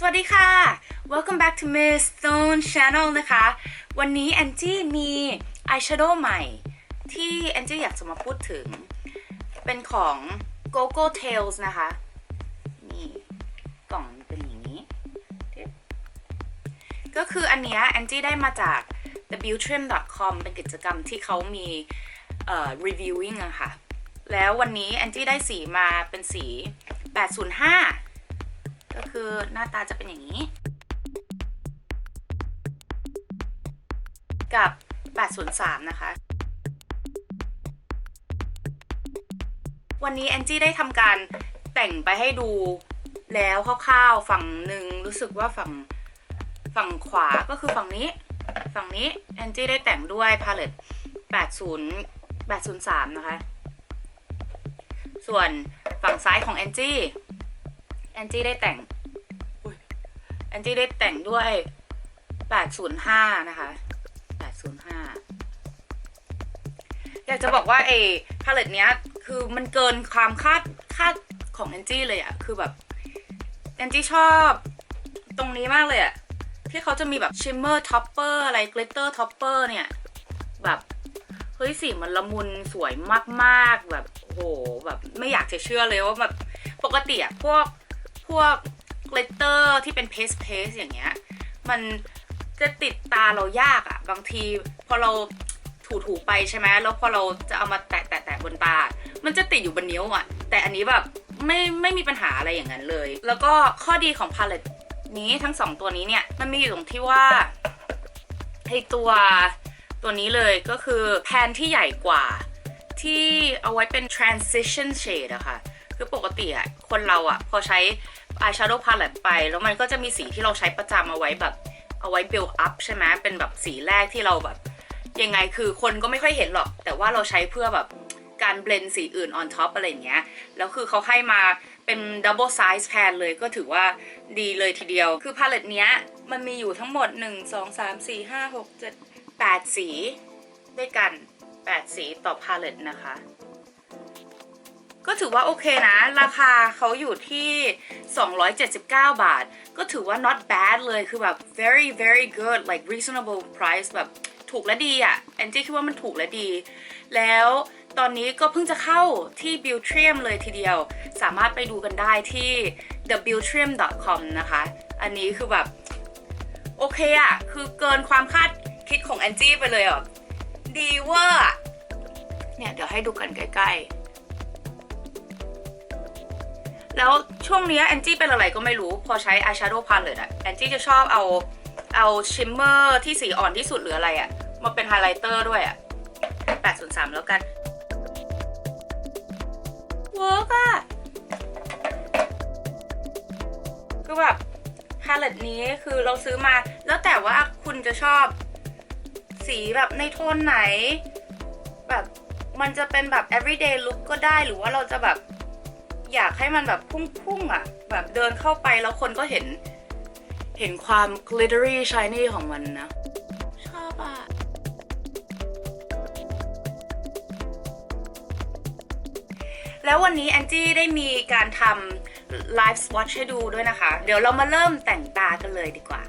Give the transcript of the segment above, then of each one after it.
สวัสดีค่ะ welcome back to Miss Stone Channel นะคะ วันนี้แอนจี้มี eyeshadow ใหม่ ที่แอนจี้อยากจะมาพูดถึง เป็นของ Gogo Tails นะคะ นี่กล่องเป็นอย่างนี้ ก็คืออันเนี้ยแอนจี้ได้มาจาก thebeautrim.com เป็นกิจกรรมที่เขามีเอ่อ reviewing อะค่ะ แล้ววันนี้แอนจี้ได้สีมาเป็นสี 805 ก็คือหน้าตาจะเป็นอย่างนี้ กับ 803 นะคะ วันนี้แอนจี้ได้ทำการแต่งไปให้ดูแล้วคร่าวๆฝั่งหนึ่งรู้สึกว่าฝั่งฝั่งขวาก็คือฝั่งนี้ ฝั่งนี้แอนจี้ได้แต่งด้วยพาเลต80 803 นะคะ ส่วนฝั่งซ้ายของแอนจี้ อนจี้ได้แต่งอุ๊ยแอนจี้ได้แต่งด้วย 805 นะคะ 805 อยากจะบอกว่าไอ้พาเลตเนี้ย คือมันเกินความคาดคาดของแอนจี้เลยอะคือแบบแอนจี้ชอบตรงนี้มากเลยอะที่เขาจะมีแบบชิมเมอร์ท็อปเปอร์อะไรกลิตเตอร์ท็อปเปอร์เนี่ย แบบเฮ้ยสีมันละมุนสวยมาก ๆ แบบโอ้โหแบบไม่อยากจะเชื่อเลยว่าแบบปกติอะพวก พวกกลิตเตอร์ที่เป็นเพสเพสอย่างเงี้ย มันจะติดตาเรายากอะบางทีพอเราถูถูๆไปใช่ไหมแล้วพอเราจะเอามาแตะแตะแตะบนตา มันจะติดอยู่บนนิ้วอะแต่อันนี้แบบไม่ไม่มีปัญหาอะไรอย่างนั้นเลย แล้วก็ข้อดีของพาเลตนี้ทั้งสองตัวนี้เนี่ย มันมีอยู่ตรงที่ว่าไอตัวตัวนี้เลยก็คือแพนที่ใหญ่กว่า ที่เอาไว้เป็น transition shade อะค่ะ คือปกติอะคนเราอะพอใช้ eyeshadow palette ไป แล้วมันก็จะมีสีที่เราใช้ประจำเอาไว้แบบ เอาไว้ build up ใช่ไหมเป็นแบบสีแรกที่เราแบบ ยังไงคือคนก็ไม่ค่อยเห็นหรอก แต่ว่าเราใช้เพื่อแบบการเบลนสีอื่น on top อะไรอย่างเงี้ย แล้วคือเขาให้มาเป็น double size pan เลยก็ถือว่าดีเลยทีเดียว คือพาเลตเนี้ยมันมีอยู่ทั้งหมด 1 2 3 4 5 6 7 8 สีด้วยกัน 8 สีต่อพาเลตนะคะ ก็ถือว่าโอเคนะ ราคาเขาอยู่ที่ 279 บาท ก็ถือว่า not bad เลยคือแบบ very very good like reasonable price แบบถูกและดีอะ่ะแอนจี้คิดว่ามันถูกและดี แล้วตอนนี้ก็เพิ่งจะเข้าที่ b u i l t r i u m เลยทีเดียว สามารถไปดูกันได้ที่ thebuiltrium.com นะคะ อันนี้คือแบบ โอเคอะคือเกินความคาดคิดของแอนจี้ไปเลยอะ ดีเวอร์อะเนี่ย เดี๋ยวให้ดูกันใกล้ ๆ แล้วช่วงนี้แอนจี้เป็นอะไรก็ไม่รู้ พอใช้ eyeshadow palette อะแอนจี้จะชอบเอาเอาชิมเมอร์ที่สีอ่อนที่สุดหรืออะไรอะมาเป็นไฮไลท์เตอร์ด้วยอะ803 แล้วกันเวิร์กอะคือแบบพาเลตนี้คือเราซื้อมา แล้วแต่ว่าคุณจะชอบ สีแบบในโทนไหน แบบมันจะเป็นแบบ everyday look ก็ได้หรือว่าเราจะแบบ อยากให้มันแบบพุ่งๆอะ แบบเดินเข้าไปแล้วคนก็เห็น เห็นความ glittery shiny ของมันนะ ชอบอะแล้ววันนี้แอนจี้ได้มีการทำไลฟ์ส w อ t ให้ดูด้วยนะคะ เดี๋ยวเรามาเริ่มแต่งตากันเลยดีกว่า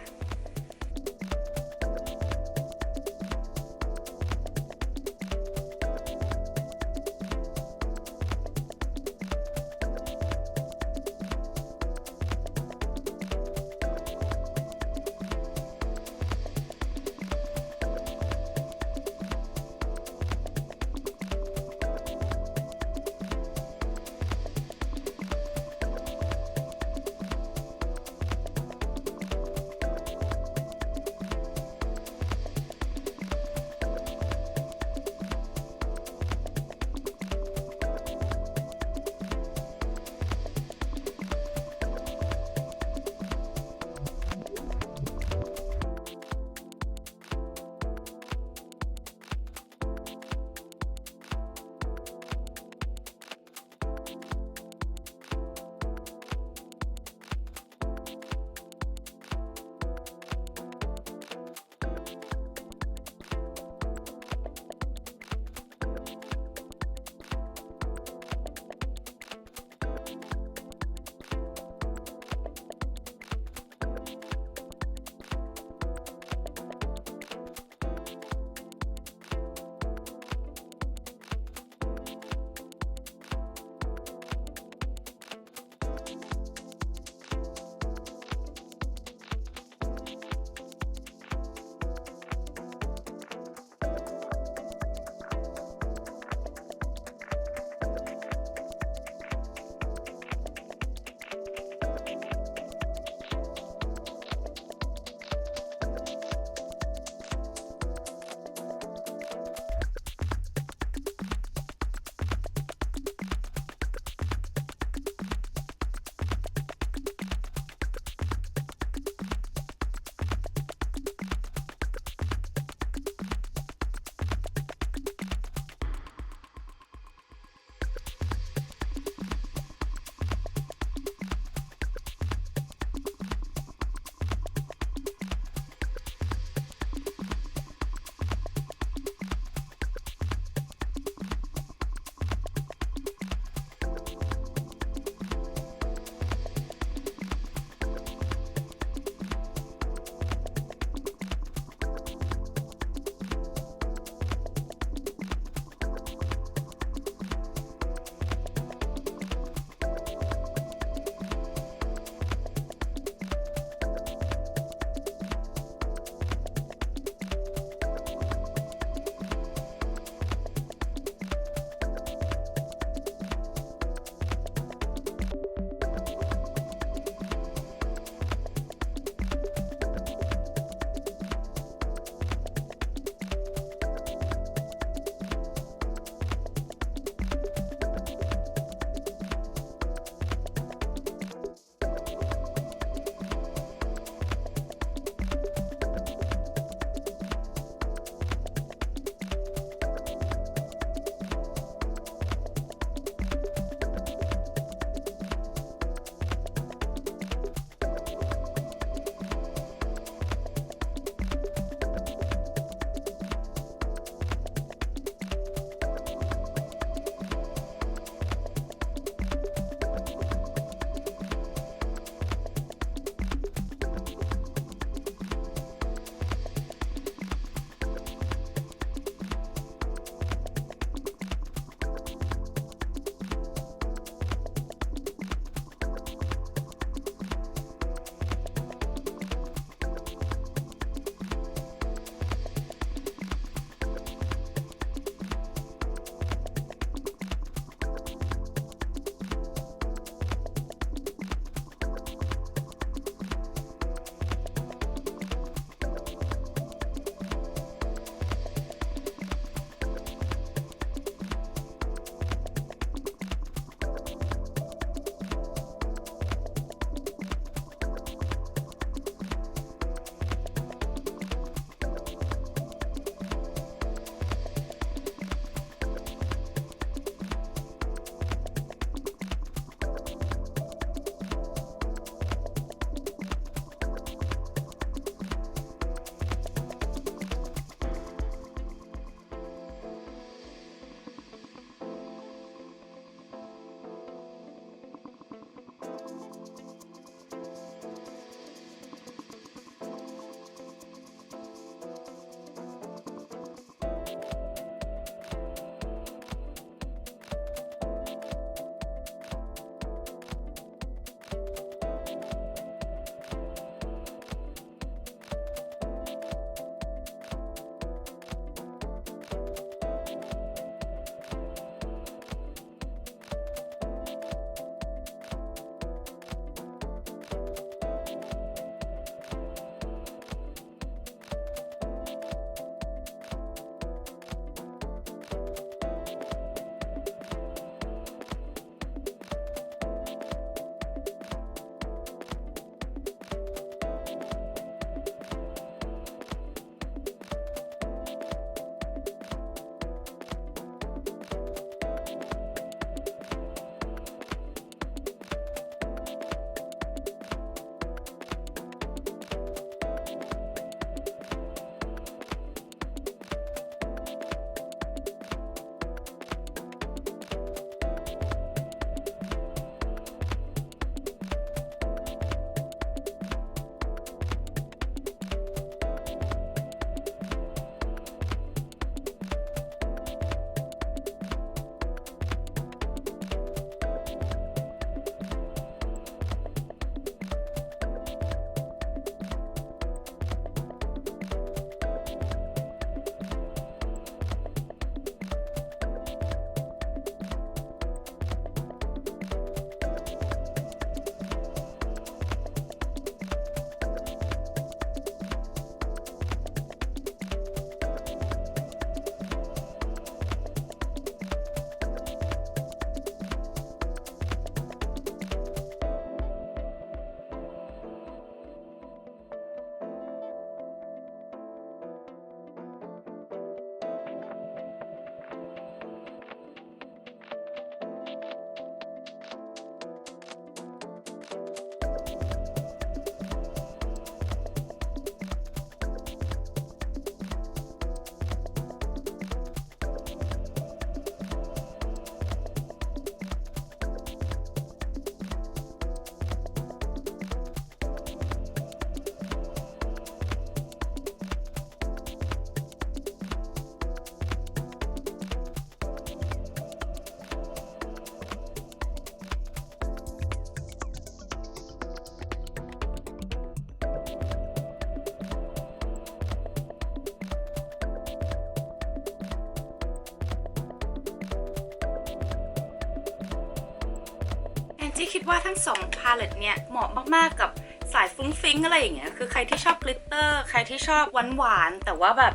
จี้คิดว่าทั้งสองพาเลตเนี่ยเหมาะมากๆกับสายฟุ้งฟิ้งอะไรอย่างเงี้ย คือใครที่ชอบกลิตเตอร์ ใครที่ชอบหวานหวานๆแต่ว่าแบบ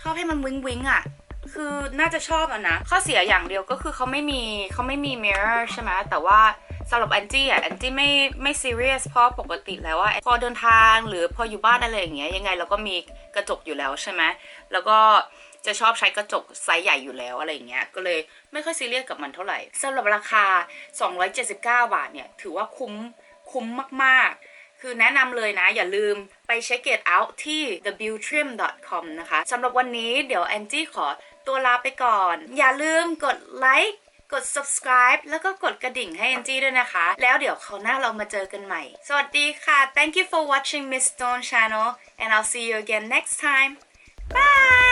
ชอบให้มันวิงวิงอะ คือน่าจะชอบอะนะ ข้อเสียอย่างเดียวก็คือเขาไม่มีเขาไม่มี mirror ใช่ไหมแต่ว่าสำหรับแอนจี้อะแอนจี้ไม่ไม่ซีเรียสเพราะปกติแล้วว่าพอเดินทางหรือพออยู่บ้านอะไรอย่างเงี้ยยังไงเราก็มีกระจกอยู่แล้วใช่ไหมแล้วก็ จะชอบใช้กระจกไซส์ใหญ่อยู่แล้วอะไรอย่างเงี้ยก็เลยไม่ค่อยซีเรียสกับมันเท่าไหร่สำหรับราคา 279 บาทเนี่ยถือว่าคุ้มคุ้มมากๆคือแนะนำเลยนะ อย่าลืมไปเช็ค it out ที่ thebeautrim.com นะคะสำหรับวันนี้เดี๋ยวแอนจี้ขอตัวลาไปก่อน อย่าลืมกดไลค์กด subscribe แล้วก็กดกระดิ่งให้แอนจี้ด้วยนะคะ แล้วเดี๋ยวคราวหน้าเรามาเจอกันใหม่ สวัสดีค่ะ thank you for watching Miss Stone channel and I'll see you again next time bye